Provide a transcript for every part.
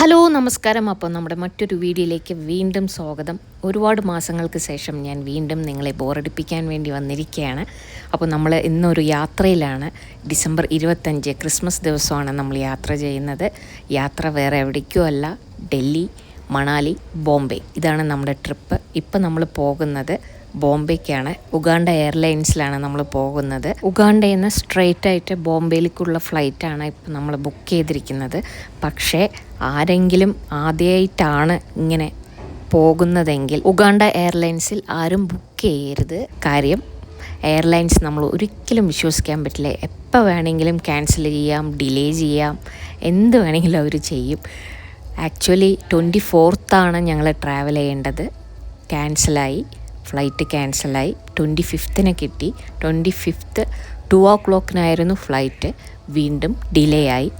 Hello നമസ്കാരം. അപ്പോൾ നമ്മുടെ മറ്റൊരു വീഡിയോയിലേക്ക് വീണ്ടും സ്വാഗതം. ഒരുപാട് മാസങ്ങൾക്ക് ശേഷം ഞാൻ വീണ്ടും നിങ്ങളെ ബോറടിപ്പിക്കാൻ വേണ്ടി വന്നിരിക്കുകയാണ്. അപ്പോൾ നമ്മൾ ഇന്നൊരു യാത്രയിലാണ്. ഡിസംബർ ഇരുപത്തഞ്ച് ക്രിസ്മസ് ദിവസമാണ് നമ്മൾ യാത്ര ചെയ്യുന്നത്. യാത്ര വേറെ എവിടേക്കും അല്ല. ഡൽഹി മണാലി ബോംബെ. ഇതാണ് നമ്മുടെ ട്രിപ്പ്. ഇപ്പം നമ്മൾ പോകുന്നത് ബോംബെക്കാണ്. ഉഗാണ്ട എയർലൈൻസിലാണ് നമ്മൾ പോകുന്നത്. ഉഗാണ്ടയിൽ നിന്ന് സ്ട്രെയിറ്റ് ആയിട്ട് ബോംബെയിലേക്കുള്ള ഫ്ലൈറ്റാണ് ഇപ്പം നമ്മൾ ബുക്ക് ചെയ്തിരിക്കുന്നത്. പക്ഷേ ആരെങ്കിലും ആദ്യമായിട്ടാണ് ഇങ്ങനെ പോകുന്നതെങ്കിൽ ഉഗാണ്ട എയർലൈൻസിൽ ആരും ബുക്ക് ചെയ്യരുത്. കാര്യം എയർലൈൻസ് നമ്മൾ ഒരിക്കലും വിശ്വസിക്കാൻ പറ്റില്ല. എപ്പോൾ വേണമെങ്കിലും ക്യാൻസൽ ചെയ്യാം ഡിലേ ചെയ്യാം എന്ത് വേണമെങ്കിലും അവർ ചെയ്യും. ആക്ച്വലി ട്വന്റി ഫോർത്താണ് ഞങ്ങൾ ട്രാവൽ ചെയ്യേണ്ടത്. ക്യാൻസലായി ഫ്ലൈറ്റ് ക്യാൻസലായി ട്വന്റി ഫിഫ്ത്തിന് കിട്ടി. ട്വന്റി ഫിഫ്ത്ത് ടു ഓ ക്ലോക്കിനായിരുന്നു ഫ്ലൈറ്റ് വീണ്ടും ഡിലേ ആയി.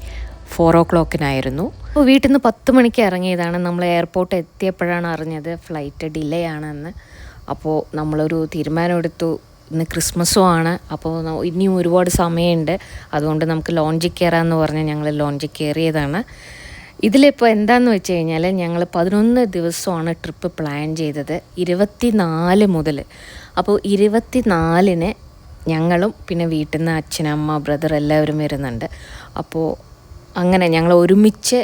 ഫോർ ഓ ക്ലോക്കിനായിരുന്നു അപ്പോൾ വീട്ടിൽ നിന്ന് പത്ത് മണിക്ക് ഇറങ്ങിയതാണ്. നമ്മൾ എയർപോർട്ട് എത്തിയപ്പോഴാണ് അറിഞ്ഞത് ഫ്ലൈറ്റ് ഡിലേ ആണെന്ന്. അപ്പോൾ നമ്മളൊരു തീരുമാനമെടുത്തു. ഇന്ന് ക്രിസ്മസും ആണ്. അപ്പോൾ ഇനിയും ഒരുപാട് സമയമുണ്ട്. അതുകൊണ്ട് നമുക്ക് ലോഞ്ചിൽ കയറാമെന്ന് പറഞ്ഞ് ഞങ്ങൾ ലോഞ്ചിൽ കയറിയതാണ്. ഇതിലിപ്പോൾ എന്താണെന്ന് വെച്ച് കഴിഞ്ഞാൽ ഞങ്ങൾ പതിനൊന്ന് ദിവസമാണ് ട്രിപ്പ് പ്ലാൻ ചെയ്തത്. ഇരുപത്തി നാല് മുതൽ. അപ്പോൾ ഇരുപത്തി നാലിന് ഞങ്ങളും പിന്നെ വീട്ടിൽ നിന്ന് അച്ഛനമ്മ ബ്രദർ എല്ലാവരും വരുന്നുണ്ട്. അപ്പോൾ അങ്ങനെ ഞങ്ങൾ ഒരുമിച്ച്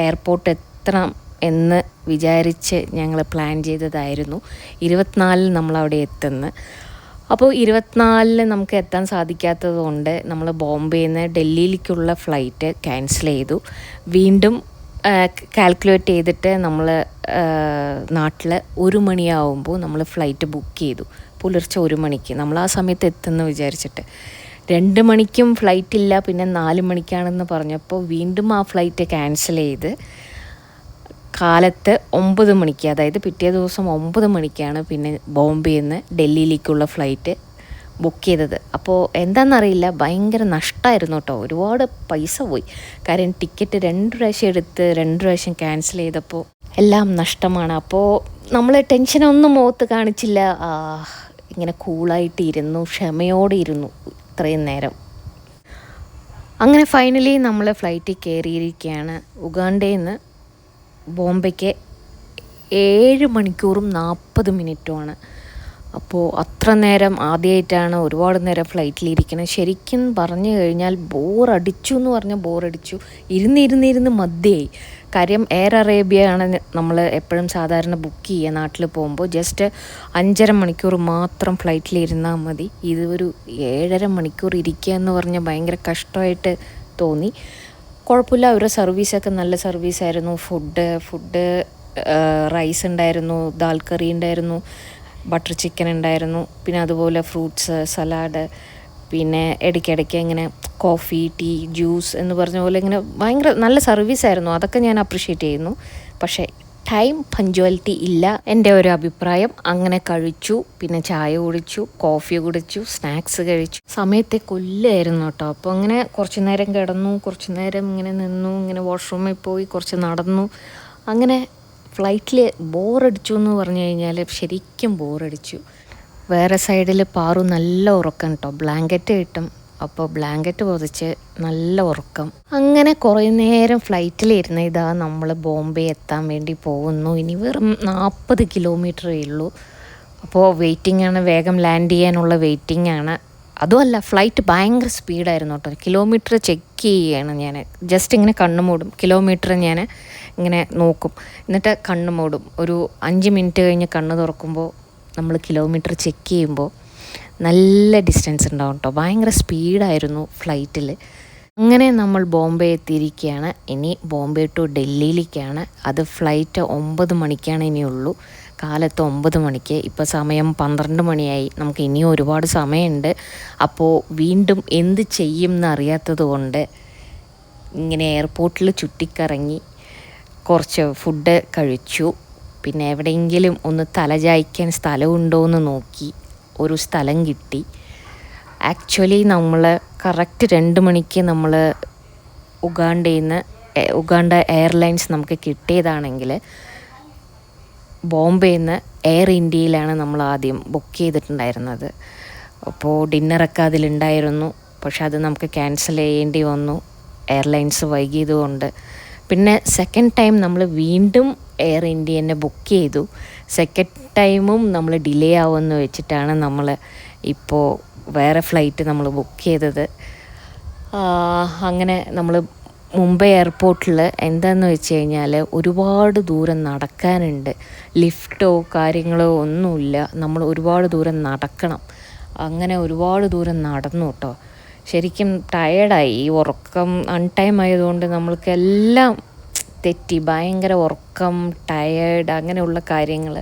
എയർപോർട്ട് എത്തണം എന്ന് വിചാരിച്ച് ഞങ്ങൾ പ്ലാൻ ചെയ്തതായിരുന്നു. ഇരുപത്തിനാലിന് നമ്മൾ അവിടെ എത്തുന്നു. അപ്പോൾ ഇരുപത്തിനാലിന് നമുക്ക് എത്താൻ സാധിക്കാത്തത് കൊണ്ട് നമ്മൾ ബോംബെയിൽ നിന്ന് ഡൽഹിയിലേക്കുള്ള ഫ്ലൈറ്റ് ക്യാൻസൽ ചെയ്തു. വീണ്ടും കാൽക്കുലേറ്റ് ചെയ്തിട്ട് നമ്മൾ നാട്ടിൽ ഒരു മണിയാവുമ്പോൾ നമ്മൾ ഫ്ലൈറ്റ് ബുക്ക് ചെയ്തു. പുലർച്ചെ ഒരു മണിക്ക്. നമ്മൾ ആ സമയത്ത് എത്തുമെന്ന് വിചാരിച്ചിട്ട്. രണ്ട് മണിക്കും ഫ്ലൈറ്റ് ഇല്ല പിന്നെ നാല് മണിക്കാണെന്ന് പറഞ്ഞപ്പോൾ വീണ്ടും ആ ഫ്ലൈറ്റ് ക്യാൻസൽ ചെയ്ത് കാലത്ത് ഒമ്പത് മണിക്ക് അതായത് പിറ്റേ ദിവസം ഒമ്പത് മണിക്കാണ് പിന്നെ ബോംബെയിൽ നിന്ന് ഡൽഹിയിലേക്കുള്ള ഫ്ലൈറ്റ് ബുക്ക് ചെയ്തത്. അപ്പോൾ എന്താണെന്നറിയില്ല ഭയങ്കര നഷ്ടമായിരുന്നു കേട്ടോ. ഒരുപാട് പൈസ പോയി. കാര്യം ടിക്കറ്റ് രണ്ട് പ്രാവശ്യം എടുത്ത് രണ്ട് പ്രാവശ്യം ക്യാൻസൽ ചെയ്തപ്പോൾ എല്ലാം നഷ്ടമാണ്. അപ്പോൾ നമ്മൾ ടെൻഷനൊന്നും മുഖത്ത് കാണിച്ചില്ല. ഇങ്ങനെ കൂളായിട്ട് ഇരുന്നു ക്ഷമയോടെ ഇരുന്നു. ഇത്രയും നേരം. അങ്ങനെ ഫൈനലി നമ്മൾ ഫ്ലൈറ്റിൽ കയറിയിരിക്കുകയാണ് ഉഗാണ്ടയിൽ നിന്ന് ബോംബെക്ക് ഏഴ് മണിക്കൂറും നാൽപ്പത് മിനിറ്റുമാണ്. അപ്പോൾ അത്ര നേരം ആദ്യമായിട്ടാണ് ഒരുപാട് നേരം ഫ്ലൈറ്റിലിരിക്കുന്നത് ശരിക്കും പറഞ്ഞു കഴിഞ്ഞാൽ ബോറടിച്ചു എന്ന് പറഞ്ഞാൽ ബോറടിച്ചു ഇരുന്നിരുന്നിരുന്ന് മതിയായി. കാര്യം എയർ അറേബ്യ ആണ് നമ്മൾ എപ്പോഴും സാധാരണ ബുക്ക് ചെയ്യുക നാട്ടിൽ പോകുമ്പോൾ ജസ്റ്റ് അഞ്ചര മണിക്കൂർ മാത്രം ഫ്ലൈറ്റിൽ ഫ്ലൈറ്റിലിരുന്നാൽ മതി. ഇത് ഒരു ഏഴര മണിക്കൂർ ഇരിക്കുക എന്ന് പറഞ്ഞാൽ ഭയങ്കര കഷ്ടമായിട്ട് തോന്നി. കുഴപ്പമില്ല അവരുടെ സർവീസൊക്കെ നല്ല സർവീസായിരുന്നു ഫുഡ് ഫുഡ് റൈസ് ഉണ്ടായിരുന്നു ദാൽ കറി ഉണ്ടായിരുന്നു ബട്ടർ ചിക്കൻ ഉണ്ടായിരുന്നു. പിന്നെ അതുപോലെ ഫ്രൂട്ട്സ് സലാഡ് പിന്നെ ഇടയ്ക്കിടയ്ക്ക് ഇങ്ങനെ കോഫി ടീ ജ്യൂസ് എന്ന് പറഞ്ഞ പോലെ ഇങ്ങനെ ഭയങ്കര നല്ല സർവീസ് ആയിരുന്നു. അതൊക്കെ ഞാൻ അപ്രിഷ്യേറ്റ് ചെയ്യുന്നു. പക്ഷേ ടൈം പഞ്ച്വാലിറ്റി ഇല്ല. എന്റെ ഒരു അഭിപ്രായം അങ്ങനെ കഴിച്ചു. പിന്നെ ചായ കുടിച്ചു കോഫി കുടിച്ചു സ്നാക്സ് കഴിച്ചു. സമയത്തെ കൊല്ലായിരുന്നു കേട്ടോ. അപ്പോൾ അങ്ങനെ കുറച്ച് നേരം കിടന്നു കുറച്ച് നേരം ഇങ്ങനെ നിന്നു ഇങ്ങനെ വാഷ്റൂമിൽ പോയി കുറച്ച് നടന്നു. അങ്ങനെ ഫ്ലൈറ്റിൽ ബോറടിച്ചു എന്ന് പറഞ്ഞു കഴിഞ്ഞാൽ ശരിക്കും ബോറടിച്ചു വേറെ സൈഡിൽ പാറു നല്ല ഉറക്കം കേട്ടോ. ബ്ലാങ്കറ്റ് കിട്ടും അപ്പോൾ ബ്ലാങ്കറ്റ് പൊതിച്ച് നല്ല ഉറക്കം. അങ്ങനെ കുറേ നേരം ഫ്ലൈറ്റിലിരുന്ന് ഇതാ നമ്മൾ ബോംബെ എത്താൻ വേണ്ടി പോകുന്നു. ഇനി വെറും നാൽപ്പത് കിലോമീറ്ററേ ഉള്ളൂ. അപ്പോൾ വെയിറ്റിംഗ് ആണ് വേഗം ലാൻഡ് ചെയ്യാനുള്ള വെയിറ്റിംഗ് ആണ്. അതുമല്ല ഫ്ലൈറ്റ് ഭയങ്കര സ്പീഡായിരുന്നു കേട്ടോ. കിലോമീറ്റർ ചെക്ക് ചെയ്യുകയാണ് ഞാൻ ജസ്റ്റ് ഇങ്ങനെ കണ്ണു മൂടും. കിലോമീറ്റർ ഞാൻ ഇങ്ങനെ നോക്കും. എന്നിട്ട് കണ്ണു മൂടും. ഒരു അഞ്ച് മിനിറ്റ് കഴിഞ്ഞ് കണ്ണ് തുറക്കുമ്പോൾ നമ്മൾ കിലോമീറ്റർ ചെക്ക് ചെയ്യുമ്പോൾ നല്ല ഡിസ്റ്റൻസ് ഉണ്ടാവും കേട്ടോ ഭയങ്കര സ്പീഡായിരുന്നു ഫ്ലൈറ്റിൽ അങ്ങനെ നമ്മൾ ബോംബെ എത്തിയിരിക്കുകയാണ്. ഇനി ബോംബെ ടു ഡൽഹിയിലേക്കാണ്. അത് ഫ്ലൈറ്റ് ഒമ്പത് മണിക്കാണ് ഇനിയുള്ളൂ കാലത്ത് ഒമ്പത് മണിക്ക്. ഇപ്പോൾ സമയം പന്ത്രണ്ട് മണിയായി. നമുക്ക് ഇനിയും ഒരുപാട് സമയമുണ്ട്. അപ്പോൾ വീണ്ടും എന്ത് ചെയ്യും എന്നറിയാത്തത് കൊണ്ട് ഇങ്ങനെ എയർപോർട്ടിൽ ചുറ്റിക്കറങ്ങി കുറച്ച് ഫുഡ് കഴിച്ചു. പിന്നെ എവിടെയെങ്കിലും ഒന്ന് തലചായ്ക്കാൻ സ്ഥലമുണ്ടോ എന്ന് നോക്കി. ഒരു സ്ഥലം കിട്ടി. ആക്ച്വലി നമ്മൾ കറക്റ്റ് രണ്ട് മണിക്ക് നമ്മൾ ഉഗാണ്ടയിൽ നിന്ന് ഉഗാണ്ട എയർലൈൻസ് നമുക്ക് കിട്ടിയതാണെങ്കിൽ ബോംബെയിൽ നിന്ന് എയർ ഇന്ത്യയിലാണ് നമ്മൾ ആദ്യം ബുക്ക് ചെയ്തിട്ടുണ്ടായിരുന്നത്. അപ്പോൾ ഡിന്നറൊക്കെ അതിലുണ്ടായിരുന്നു. പക്ഷെ അത് നമുക്ക് ക്യാൻസൽ ചെയ്യേണ്ടി വന്നു. എയർലൈൻസ് വൈകിയതുകൊണ്ട്. പിന്നെ സെക്കൻഡ് ടൈം നമ്മൾ വീണ്ടും എയർ ഇന്ത്യനെ ബുക്ക് ചെയ്തു. സെക്കൻഡ് ടൈമും നമ്മൾ ഡിലേ ആവുമെന്ന് വെച്ചിട്ടാണ് നമ്മൾ ഇപ്പോൾ വേറെ ഫ്ലൈറ്റ് നമ്മൾ ബുക്ക് ചെയ്തത്. അങ്ങനെ നമ്മൾ മുംബൈ എയർപോർട്ടിൽ എന്താന്ന് വെച്ച് കഴിഞ്ഞാൽ ഒരുപാട് ദൂരം നടക്കാനുണ്ട്. ലിഫ്റ്റോ കാര്യങ്ങളോ ഒന്നുമില്ല. നമ്മൾ ഒരുപാട് ദൂരം നടക്കണം. അങ്ങനെ ഒരുപാട് ദൂരം നടന്നു കേട്ടോ ശരിക്കും ടയേർഡായി ഈ ഉറക്കം അൺടൈം ആയതുകൊണ്ട് നമ്മൾക്കെല്ലാം തെറ്റി ഭയങ്കര ഉറക്കം ടയേർഡ് അങ്ങനെയുള്ള കാര്യങ്ങൾ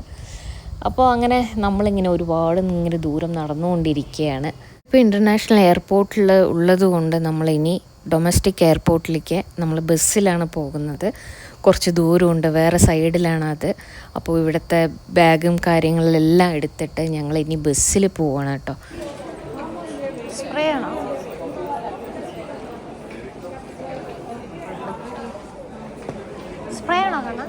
അപ്പോൾ അങ്ങനെ നമ്മളിങ്ങനെ ഒരുപാട് ഇങ്ങനെ ദൂരം നടന്നുകൊണ്ടിരിക്കുകയാണ്. ഇപ്പോൾ ഇന്റർനാഷണൽ എയർപോർട്ടിൽ ഉള്ളതുകൊണ്ട് നമ്മളിനി ഡൊമസ്റ്റിക് എയർപോർട്ടിലേക്ക് നമ്മൾ ബസ്സിലാണ് പോകുന്നത്. കുറച്ച് ദൂരമുണ്ട് വേറെ സൈഡിലാണ് അത് അപ്പോൾ ഇവിടുത്തെ ബാഗും കാര്യങ്ങളെല്ലാം എടുത്തിട്ട് ഞങ്ങൾ ഇനി ബസ്സിൽ പോവാണ് കേട്ടോ. സ്പ്രേ ആണോ കാണാൻ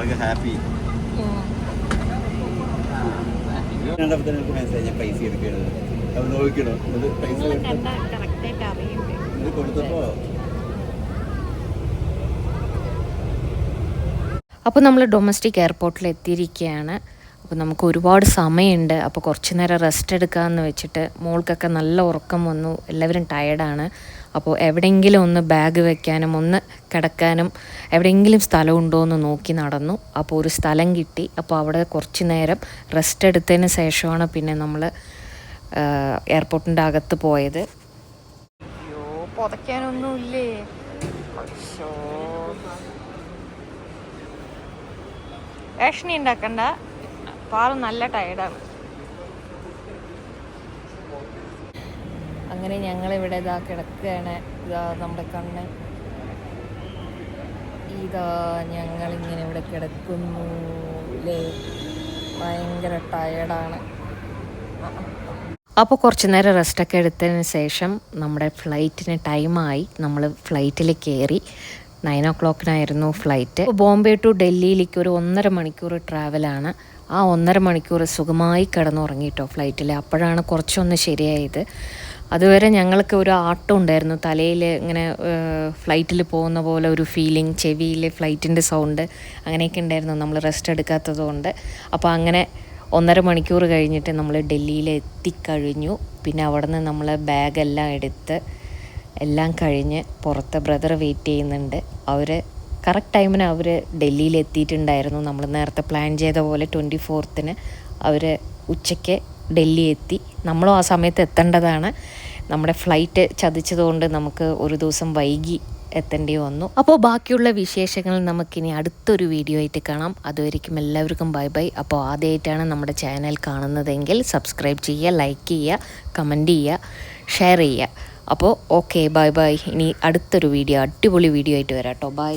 ആൾക്ക് ഹാപ്പി പൈസ അറിയുന്നുണ്ട് ഇത് കൊടുത്തപ്പോ അപ്പോൾ നമ്മൾ ഡൊമസ്റ്റിക് എയർപോർട്ടിൽ എത്തിയിരിക്കുകയാണ് അപ്പോൾ നമുക്ക് ഒരുപാട് സമയമുണ്ട്. അപ്പോൾ കുറച്ച് നേരം റെസ്റ്റ് എടുക്കാമെന്ന് വെച്ചിട്ട് മോൾക്കൊക്കെ നല്ല ഉറക്കം വന്നു. എല്ലാവരും ടയർഡാണ് അപ്പോൾ എവിടെയെങ്കിലും ഒന്ന് ബാഗ് വെക്കാനും ഒന്ന് കിടക്കാനും എവിടെയെങ്കിലും സ്ഥലമുണ്ടോ എന്ന് നോക്കി നടന്നു. അപ്പോൾ ഒരു സ്ഥലം കിട്ടി. അപ്പോൾ അവിടെ കുറച്ച് നേരം റെസ്റ്റ് എടുത്തതിന് ശേഷമാണ് പിന്നെ നമ്മൾ എയർപോർട്ടിന്റെ അകത്ത് പോയത്. അയ്യോ പുതയ്ക്കാനൊന്നുമില്ലേ? ഉണ്ടാക്കണ്ട? പാറ നല്ല ടയർഡാണ് അങ്ങനെ ഞങ്ങൾ ഇവിടെ ഇതാ കിടക്കുകയാണ്. ഇതാ നമ്മുടെ കണ്ണ്. ഇതാ ഞങ്ങൾ ഇങ്ങനെ ഇവിടെ കിടക്കുന്നു. ഭയങ്കര ടയർഡാണ് അപ്പോൾ കുറച്ച് നേരം റെസ്റ്റൊക്കെ എടുത്തതിന് ശേഷം നമ്മുടെ ഫ്ലൈറ്റിന് ടൈമായി നമ്മൾ ഫ്ലൈറ്റിൽ കയറി നയൻ ഒ ക്ലോക്കിനായിരുന്നു ഫ്ലൈറ്റ് ബോംബെ ടു ഡൽഹിയിലേക്ക് ഒരു ഒന്നര മണിക്കൂർ ട്രാവലാണ് ആ ഒന്നര മണിക്കൂർ സുഖമായി കിടന്നുറങ്ങിയിട്ടോ ഫ്ലൈറ്റിൽ അപ്പോഴാണ് കുറച്ചൊന്ന് ശരിയായത്. അതുവരെ ഞങ്ങൾക്ക് ഒരു ആട്ടം ഉണ്ടായിരുന്നു. തലയിൽ ഇങ്ങനെ ഫ്ലൈറ്റിൽ പോകുന്ന പോലെ ഒരു ഫീലിംഗ് ചെവിയിൽ ഫ്ലൈറ്റിന്റെ സൗണ്ട് അങ്ങനെയൊക്കെ ഉണ്ടായിരുന്നു നമ്മൾ റെസ്റ്റ് എടുക്കാത്തതുകൊണ്ട് അപ്പോൾ അങ്ങനെ ഒന്നര മണിക്കൂർ കഴിഞ്ഞിട്ട് നമ്മൾ ഡൽഹിയിൽ എത്തിക്കഴിഞ്ഞു. പിന്നെ അവിടെ നിന്ന് നമ്മൾ ബാഗെല്ലാം എടുത്ത് എല്ലാം കഴിഞ്ഞ് പുറത്ത് ബ്രദർ വെയിറ്റ് ചെയ്യുന്നുണ്ട്. അവർ കറക്റ്റ് ടൈമിന് അവർ ഡൽഹിയിൽ എത്തിയിട്ടുണ്ടായിരുന്നു. നമ്മൾ നേരത്തെ പ്ലാൻ ചെയ്ത പോലെ ട്വന്റി ഫോർത്തിന് അവർ ഉച്ചയ്ക്ക് ഡൽഹി എത്തി. നമ്മളും ആ സമയത്ത് എത്തേണ്ടതാണ്. നമ്മുടെ ഫ്ലൈറ്റ് ചതിച്ചതുകൊണ്ട് നമുക്ക് ഒരു ദിവസം വൈകി എത്തേണ്ടി വന്നു. അപ്പോൾ ബാക്കിയുള്ള വിശേഷങ്ങൾ നമുക്കിനി അടുത്തൊരു വീഡിയോ ആയിട്ട് കാണാം. അതുവരിക്കും എല്ലാവർക്കും ബൈ ബൈ അപ്പോൾ ആദ്യമായിട്ടാണ് നമ്മുടെ ചാനൽ കാണുന്നതെങ്കിൽ സബ്സ്ക്രൈബ് ചെയ്യുക ലൈക്ക് ചെയ്യുക കമന്റ് ചെയ്യുക ഷെയർ ചെയ്യുക. അപ്പോൾ ഓക്കെ ബൈ ബൈ ഇനി അടുത്തൊരു വീഡിയോ അടിപൊളി വീഡിയോ ആയിട്ട് വരാം കേട്ടോ ബൈ